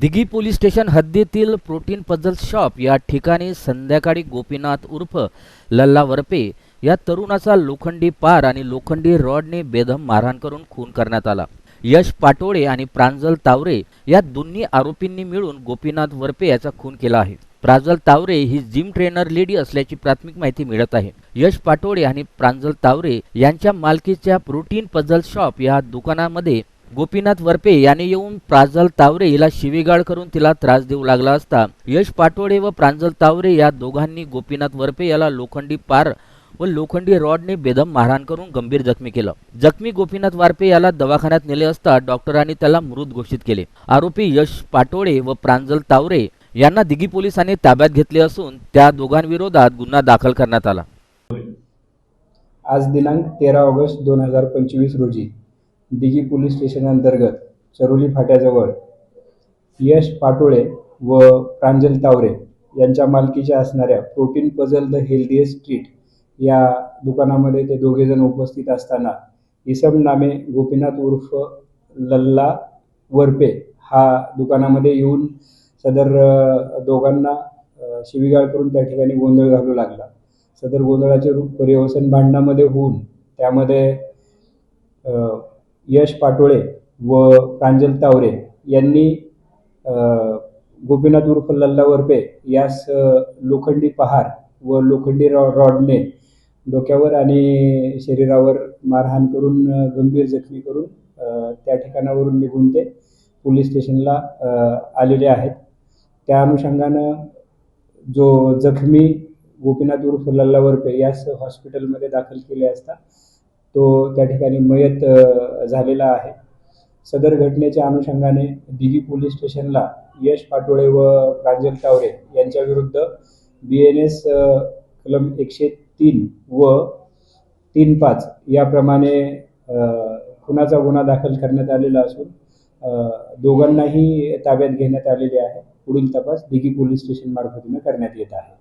Dighi police station हद्दीतील protein puzzle shop या ठिकाणी संध्याकाळी गोपीनाथ उर्फ लल्ला वरपे या तरुणाचा लोखंडी पार आणि लोखंडी रॉडने बेदम मारहाण करून खून करण्यात आला. यश पाटोळे आणि प्रांजल तावरे या दोन्ही आरोपींनी मिळून गोपीनाथ वरपे याचा खून केला आहे. प्रांजल तावरे ही जिम ट्रेनर लेडी असल्याची प्राथमिक माहिती मिळत आहे. यश पाटोळे आणि प्रांजल तावरे यांच्या मालकीच्या प्रोटीन पझल शॉप या दुकानामध्ये गोपीनाथ वरपे याने येऊन प्रांजल तावरे हिला शिवीगाळ करून तिला त्रास देऊ लागला असता यश पाटोळे व प्रांजल तावरे या दोघांनी गोपीनाथ वरपे याला लोखंडी पार व लोखंडी रॉडने बेदम मारहाण करून गंभीर जखमी केलं. जखमी गोपीनाथ वारपे याला दवाखान्यात नेले असता डॉक्टरांनी त्याला मृत घोषित केले. आरोपी यश पाटोळे व प्रांजल तावरे यांना दिघी पोलिसांनी ताब्यात घेतले असून त्या दोघांविरोधात गुन्हा दाखल करण्यात आला. आज दिनांक तेरा ऑगस्ट दोन हजार पंचवीस रोजी दिघी पोलीस स्टेशन अंतर्गत चरोली फाट्याजवळ यश पाटोळे व प्रांजल तावरे यांच्या मालकीच्या असणाऱ्या protein puzzle the healthiest street या दुकानामध्ये ते दोघेजण उपस्थित असताना इसम नामे गोपीनाथ उर्फ लल्ला वरपे हा दुकानामध्ये येऊन सदर दोघांना शिवीगाळ करून त्या ठिकाणी गोंधळ घालू लागला. सदर गोंधळाचे रूप पर्यवसन भांडणामध्ये होऊन त्यामध्ये यश पाटोळे व प्रांजल तावरे यांनी गोपीनाथ उर्फ लल्ला वरपे यास लोखंडी पहार व लोखंडी रॉ रॉडने डोक्यावर आणि शरीरावर मारहाण करून गंभीर जखमी करून त्या ठिकाणावरून निघून ते पोलीस स्टेशनला आलेले आहेत. त्या अनुषंगानं जो जखमी गोपीनाथ उर्फ लल्ला वरपे यास हॉस्पिटलमध्ये दाखल केले असता तो त्या ठिकाणी मयत झालेला आहे. सदर घटनेच्या अनुषंगाने दिघी पोलीस स्टेशनला यश पाटोळे व प्रांजल तावरे यांच्याविरुद्ध बी एन एस कलम एकशे तीन व तीन पाच याप्रमाणे खुनाचा गुन्हा दाखल करण्यात आलेला असून दोघांनाही ताब्यात घेण्यात आलेले आहे. पुढील तपास दिघी पोलीस स्टेशन मार्फतीनं करण्यात येत आहे.